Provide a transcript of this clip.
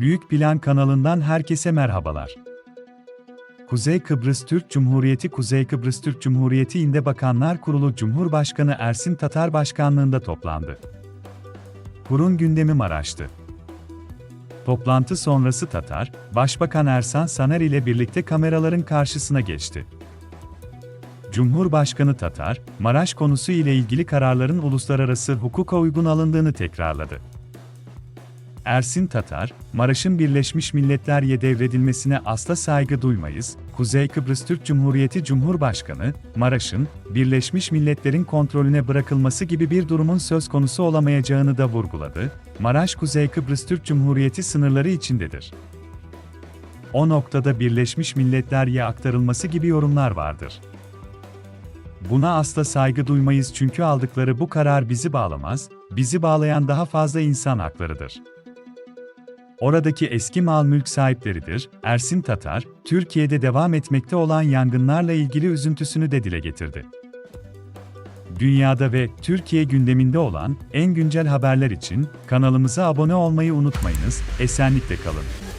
Büyük Plan kanalından herkese merhabalar. Kuzey Kıbrıs Türk Cumhuriyeti Kuzey Kıbrıs Türk Cumhuriyeti İnde Bakanlar Kurulu Cumhurbaşkanı Ersin Tatar Başkanlığında toplandı. Kurun gündemi Maraş'tı. Toplantı sonrası Tatar, Başbakan Ersan Saner ile birlikte kameraların karşısına geçti. Cumhurbaşkanı Tatar, Maraş konusu ile ilgili kararların uluslararası hukuka uygun alındığını tekrarladı. Ersin Tatar, Maraş'ın Birleşmiş Milletler'ye devredilmesine asla saygı duymayız, Kuzey Kıbrıs Türk Cumhuriyeti Cumhurbaşkanı, Maraş'ın, Birleşmiş Milletler'in kontrolüne bırakılması gibi bir durumun söz konusu olamayacağını da vurguladı, Maraş Kuzey Kıbrıs Türk Cumhuriyeti sınırları içindedir. O noktada Birleşmiş Milletler'ye aktarılması gibi yorumlar vardır. Buna asla saygı duymayız çünkü aldıkları bu karar bizi bağlamaz, bizi bağlayan daha fazla insan haklarıdır. Oradaki eski mal mülk sahipleridir. Ersin Tatar, Türkiye'de devam etmekte olan yangınlarla ilgili üzüntüsünü de dile getirdi. Dünyada ve Türkiye gündeminde olan en güncel haberler için kanalımıza abone olmayı unutmayınız. Esenlikle kalın.